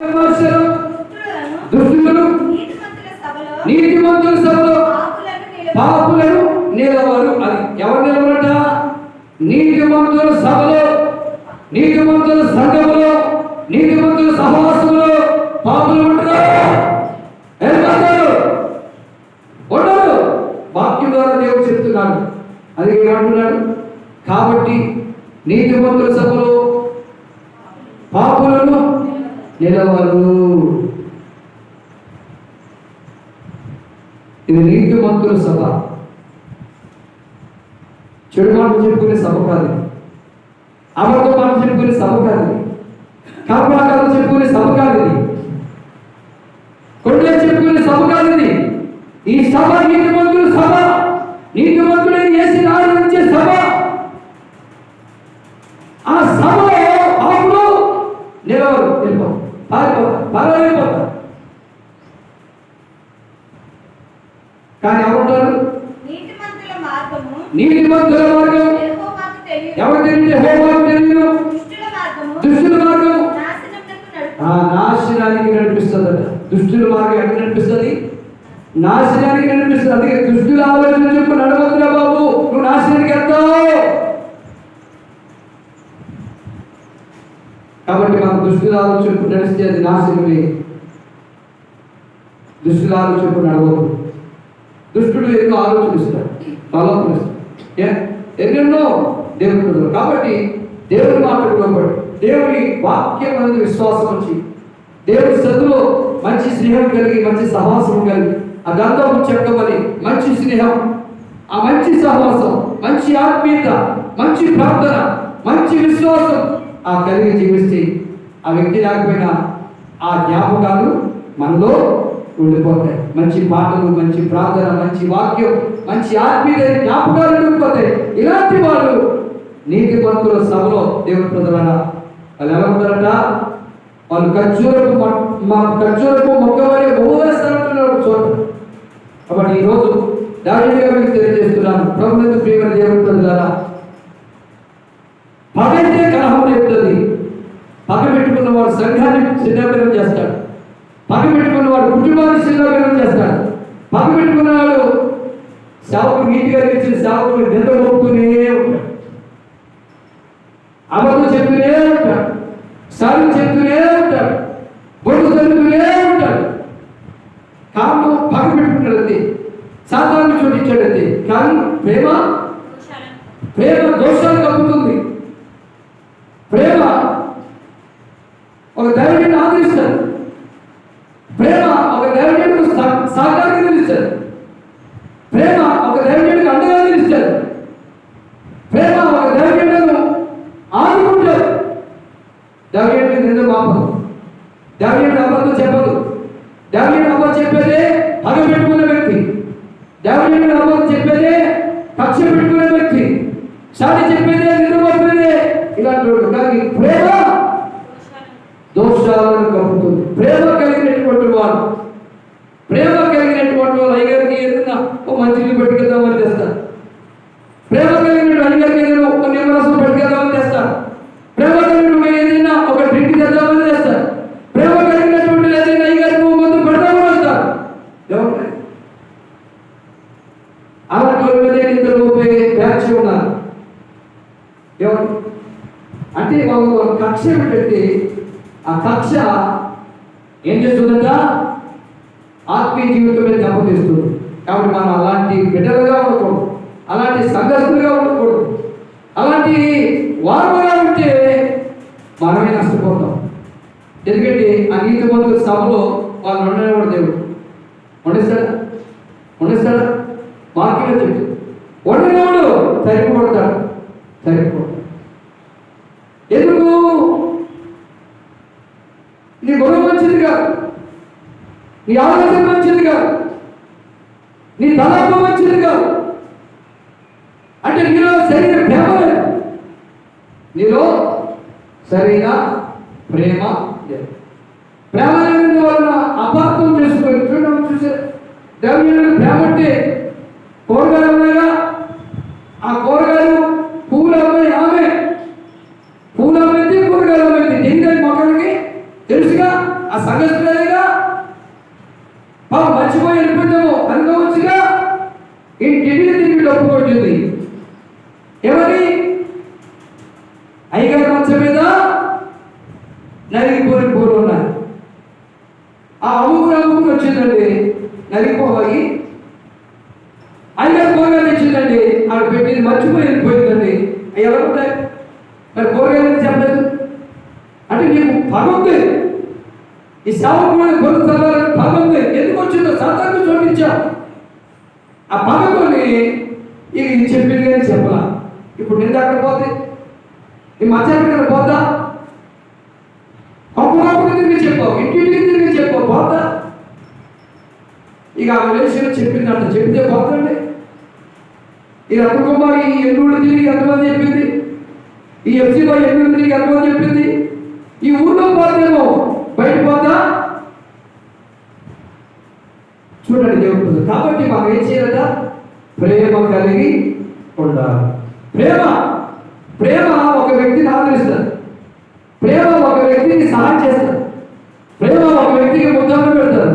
దుష్టులను, దుష్టులను నీతిమంతుల సభలో పాపులను నిలవరు అది ఎవరు నిలవరట నీతిమంతుల సభలో నీతిమంతుల సంఘములో నీతిమంతుల సహవాసంలో పాపులు ఉంటారు? ఉండరు. వాక్యం ద్వారా దేవుడు చెప్తున్నాడు. అది ఏమంటున్నాడు? కాబట్టి నీతిమంతుల సభలో పాపులు నిలవరు ఇది నీతి నీతిమంతుల సభ. చెడు మాటలు చెప్పుకునే సభ కాదు. ఇది. అబద్ధ మాటలు చెప్పుకునే సభ కాదు. ఇది. చెప్పుకునే సభ కాదు ఇది. కొండలు చెప్పుకునే సభ కాదు ఇది. ఈ సభ నీతి నీతిమంతుల సభ. నీతి నీతిమంతుడే చేసి ఆనందించే సభ. ఆ సభలో అప్పుడు నిలవరు నిలవరు పారిపోతారు పర్వాలేకపోతారు కానీ ఎవరుంటారు మార్గము. నీతిమంతుల మార్గం. ఎవరు తెలియదు? హోమాకు తెలియదు. దుష్టుల మార్గం. ఆ నాశనానికి నడిపిస్తుందట దుష్టుల మార్గం ఎక్కడ నడిపిస్తుంది? నాశనానికి నడిపిస్తుంది. అందుకే దుష్టుల ఆలోచన చెప్పు నడవద్దురా బాబు. నువ్వు నాశనానికి వెళ్తావు. కాబట్టి మనం దుష్టుల ఆలోచన నడిస్తే అది నాశనమే. దుష్టుల ఆలోచన నడవదు. దుష్టుడు ఎన్నో ఆలోచనిస్తాడు ఆలోచనిస్తాడు ఏ- ఎన్నెన్నో దేవుడు కాబట్టి దేవుడి మాటకు లోబడి దేవుని వాక్యం అనేది విశ్వాసం వచ్చి దేవుడి చదువులో మంచి స్నేహం కలిగి మంచి సహవాసం కలిగి ఆ గంధం చెప్పమని మంచి స్నేహం ఆ మంచి సహవాసం మంచి ఆత్మీయత మంచి ప్రార్థన మంచి విశ్వాసం ఆ కలిగి జీవిస్తే ఆ వ్యక్తి లేకపోయినా ఆ జ్ఞాపకాలు మనలో ఉండిపోతాయి. మంచి పాటలు మంచి ప్రార్థన మంచి వాక్యం మంచి ఆత్మీయ జ్ఞాపకాలు ఉండిపోతాయి. ఇలాంటి వాళ్ళు నీతి పంతుల సభలో దేవుని ప్రజలన వాళ్ళు ఎలా వాళ్ళు ఖర్జూరపు మా ఖర్జూరపు మొక్క వలె బహువేస్తారంటున్నారు చోట. కాబట్టి ఈరోజు దాడిగా మీకు తెలియజేస్తున్నాను. ప్రభుత్వ ప్రియమైన దేవుని ప్రజలారా పగైతే కలహం చెప్తుంది పగ పెట్టుకున్న వాడు సంఘాన్ని చిన్నపిల్లలు చేస్తాడు. పగ పెట్టుకున్న వాడు కుటుంబాన్ని చిన్నపిల్లలు చేస్తాడు. పగ పెట్టుకున్న వాడు సేవకు నీతిగా ఇచ్చిన సేవకుని నిద్ర మోపుతూనే ఉంటాడు. అబద్ధం చెప్తూనే ఉంటాడు. సాగు చెప్తూనే ఉంటాడు. బొడ్డు చదువుతూనే ఉంటాడు. కారణం పగ పెట్టుకున్నది సాధారణ చోటించాడంతే కానీ ప్రేమ ప్రేమ దోషాలు కప్పుతుంది ప్రేమ ఒక దైవజుని ఆదరిస్తాడు ప్రేమ ఒక దైవజుడు సహకారంగా ప్రేమ ఒక దైవజుడికి అండగా నిలుస్తాడు ప్రేమ ఒక దైవజుడును ఆదుకుంటాడు దైవజుడిని నిన్న మాపదు దైవజుడు అబద్ధం చెప్పదు దైవజుడు అబద్ధం చెప్పేదే హగ పెట్టుకున్న వ్యక్తి. దైవజుడు అబద్ధం చెప్పేదే కక్ష పెట్టుకున్న వ్యక్తి. సాటి చెప్పేదే నిద్రపోయేదే ఇలాంటి వాడు. కానీ ప్రేమ దోషాలను కప్పుతుంది ప్రేమ కలిగినటువంటి వాడు ప్రేమ కలిగినటువంటి వాళ్ళు అయ్యగారికి ఏదైనా ఓ మంచి ఇల్లు పెట్టుకెళ్దామని తెస్తారు ప్రేమ కలిగిన అయ్యగారికి ఏదైనా ఒక నిమ్మరసం పెట్టుకెళ్దామని చేస్తారు ప్రేమ కలిగిన ఏదైనా ఒక డ్రింక్ చేద్దామని చేస్తారు ప్రేమ కలిగినటువంటి ఏదైనా అయ్యగారికి ఓ మందు పెడదామని వస్తారు ఎవరు అలాంటి వాళ్ళ ఇద్దరు ముప్పై బ్యాచ్ ఉన్నారు. ఎవరు? అంటే వాళ్ళు ఒక కక్ష ఏమిటంటే ఆ కక్ష ఏం చేస్తుందంట? ఆత్మీయ జీవితం మీద దెబ్బతీస్తుంది కాబట్టి మనం అలాంటి బిడ్డలుగా ఉండకూడదు. అలాంటి సంఘస్థులుగా ఉండకూడదు. అలాంటి వారుగా ఉంటే మనమే నష్టపోతాం. ఎందుకంటే ఆ నీతి మంత్రుల సభలో వాళ్ళు ఉండేవాడు దేవుడు. ఉండేస్తాడా? ఉండేస్తాడా? వాక్యంలో చెప్తూ. వండినవాడు తరిమి కొడతాడు ఎందుకు? నీ గుణం మంచిది కాదు. నీ ఆలోచన మంచిది కాదు. నీ తలకు మంచిది కాదు. అంటే నీలో శరీర ప్రేమ లేదు నీలో సరైన ప్రేమ లేదు. ప్రేమ లేని వలన అపార్థం చేసుకొని చూడడం చూసే. దేవుని ప్రేమ అంటే కూరగాయలు ఉన్నాయా ఆ కూరగాయలు పూలు అమ్మాయి ఆమె పూలు అమ్మైంది కూరగాయలు అమ్మైంది దేనికని మొక్కలకి తెలుసుగా ఆ ఆ సంఘస్థులేగా పాపం మర్చిపోయి వెళ్ళిపోతాము అనుకోవచ్చుగా ఇంటికి తిరిగి డబ్బు కొట్టింది ఎవరి అయ్యగారి మంచం మీద నలిగిపోయిన పూలు ఉన్నాయి ఆ అమ్ముకుని అమ్ముకుని వచ్చిందండి నలిగిపోవాలి అయ్యగారు కూరగాయలు ఇచ్చిందండి ఆడ పెట్టింది మర్చిపోయి వెళ్ళిపోయిందండి అవి ఎలా ఉంటాయి మరి కూరగాయలు చెప్పలేదు? అంటే నీకు పగుంది ఈ సేవకుడు గొర్రె చదవాలని పగుంది ఎందుకు వచ్చిందో సాతాన్ని చూపించావు ఆ పగకొని ఇది చెప్పింది కానీ చెప్పలా. ఇప్పుడు నేను అక్కడ పోతే ఈ మధ్యాహ్నం ఎక్కడ పోతా అప్పుడప్పుడు తిరిగి చెప్పావు? ఇంటింటికి తిరిగి చెప్పావు పోతా ఇక ఆమె లేచిన చెప్పిందంట చెప్తే పోతండి ఈ రత్నకుమారి ఎన్నూళ్ళు తిరిగి ఎంతమంది చెప్పింది. ఈ ఎఫ్సీలో ఎన్నూళ్ళు తిరిగి ఎంతమంది చెప్పింది. ఈ ఊళ్ళో పోతేమో బయట పోతా చూడండి దేవుడు కాబట్టి మనం ఏం చేయాలట? ప్రేమ కలిగి ఉండాలి. ప్రేమ ప్రేమ ఒక వ్యక్తిని ఆదరిస్తుంది ప్రేమ ఒక వ్యక్తికి సహాయం చేస్తారు ప్రేమ ఒక వ్యక్తికి ముద్దాలు పెడతారు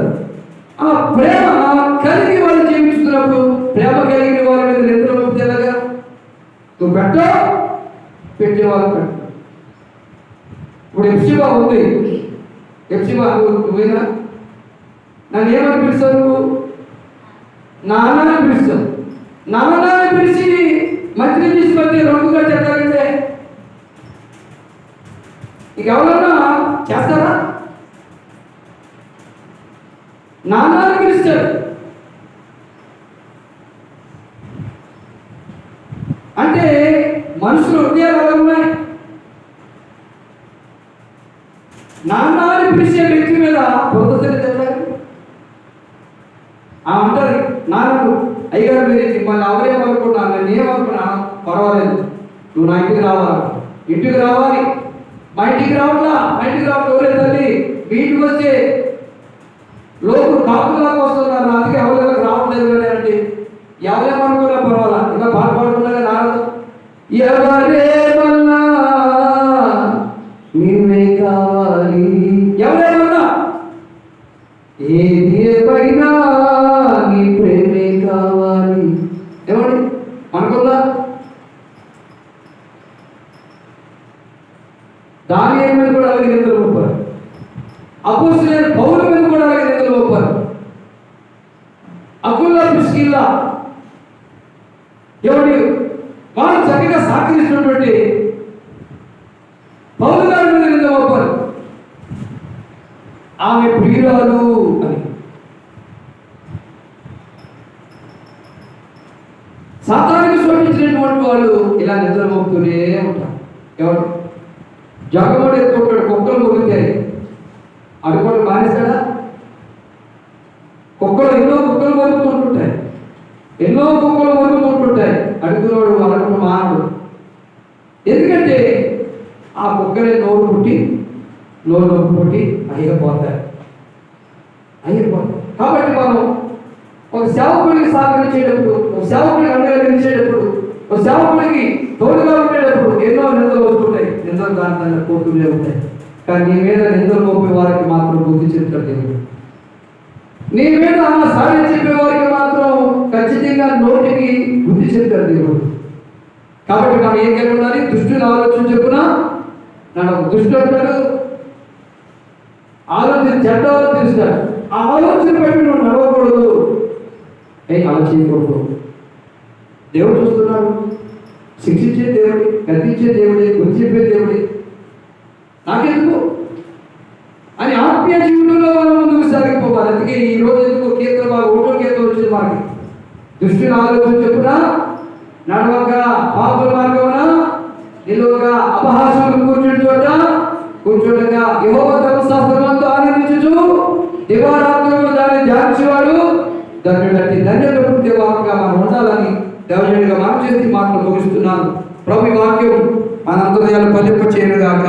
ఆ ప్రేమ కలిగి వాళ్ళు జీవిస్తున్నప్పుడు ప్రేమ కలిగిన వారి మీద నిద్ర పంపితేలాగా నువ్వు పెట్టో పెట్టే వాళ్ళు పెట్ట ఇప్పుడు ఎఫ్సిబా ఉంది. ఎఫ్సిబా నువ్వేనా? నన్ను ఏమని పిలుస్తావు నువ్వు? నాన్న పిలుస్తావు. నాన్న పిలిచి మంత్రి తీసుకొచ్చి రంగుగా చెప్తారంటే ఇక ఎవరన్నా చేస్తారా? నాన్నని పిలుస్తాడు అంటే మనుషులు హృదయాలు ఎలా ఉన్నాయి. నాన్నని పిలిచే వ్యక్తి మీద పొందుతుంది చెప్పారు ఆ అంటారు నాన్నకు అయ్యగారు మీరు మిమ్మల్ని అవరేమనుకున్నా నేను ఏమనుకున్నా పర్వాలేదు. నువ్వు నా ఇంటికి రావాలి. ఇంటికి రావాలి. మా ఇంటికి రావట్లా? మా ఇంటికి రావట్లేదు తల్లి మీ ఇంటికి వచ్చే లోపు కాపులాగా వస్తున్నారు. అందుకే ఎవరికి రావట్లేదు కానీ అంటే. ఎవరేమనుకున్నా పర్వాలా? ఇంకా పాట పాడుకున్నా రాదు ఎవరేమన్నా నిన్నే కావాలి? ఎవరే ఏమండి? మనకుందా దాని మీద కూడా అలాగే నిందలు పంపారు అపోసిన పౌల మీద కూడా అలాగే నిందలు పంపారు అకుల్లా ప్రిస్కిల్లా ఏమండి? వాళ్ళు చక్కగా సహకరిస్తున్నటువంటి పౌరుల మీద నింద పంపారు ఆమె ప్రియురాలు అని. సాతానికి శోభించినటువంటి వాళ్ళు ఇలా నిద్ర మోపుతూనే ఉంటారు. ఎవరు? జగముడు ఎత్తుకుంటాడు కుక్కలు మురుగుతాయి అవి కూడా మానేస్తాడా కుక్కలు ఎన్నో కుక్కలు మొరుగుతుంటుంటాయి ఎన్నో కుక్కలు మొరుగుతుంటుంటాయి అడుగుతున్నాడు వాళ్ళకు మానడు. ఎందుకంటే ఆ కుక్కలే నోరు పుట్టి నోరు నొప్పి పుట్టి అయ్యపోతాయి అయ్యపోతాయి కాబట్టి మనం ఒక సేవకుడికి సహకరించేటప్పుడు ఒక సేవకుడికి అండగా నిలిచేటప్పుడు ఒక సేవకుడికి తోడుగా ఉండేటప్పుడు ఎన్నో నిందలు వస్తుంటాయి. నిందలు దాని దాన్ని ఉంటాయి. కానీ నీ మీద నిందలు మోపే వారికి మాత్రం బుద్ధి చెప్తాడు దేవుడు. నీ మీద సారి చెప్పే వారికి మాత్రం ఖచ్చితంగా నోటికి బుద్ధి చెప్తాడు దేవుడు. కాబట్టి మనం ఏం కలిగి ఉండాలి? దుష్టుని ఆలోచన చెప్పున నన్ను ఒక దుష్టు అంటాడు. ఆలోచన చెడ్డ ఆలోచిస్తాడు ఆ ఆలోచన బట్టి నువ్వు నడవకూడదు. ఏ అలా చేయకూడదు. దేవుడు చూస్తున్నాడు. శిక్షించే దేవుడి గద్దించే దేవుడి గురి చెప్పే దేవుడి. నాకెందుకు? అని ఆత్మీయ జీవితంలో మనం ముందుకు సాగిపోవాలి. అందుకే ఈ రోజు ఎందుకు కీర్తన బాగా ఓటో కీర్తన వచ్చింది మనకి దృష్టిని ఆలోచన చెప్పున? నడవక పాపుల మార్గమున? నిలువక అపహాసం కూర్చుని చోట కూర్చోడక యువత ధర్మశాస్త్రమంతో ఆనందించు దివారాత్రులు ముగిస్తున్నాను ప్రభు వాక్యం మనందరూ అంతర్యాలు పలింప చేయనుగాక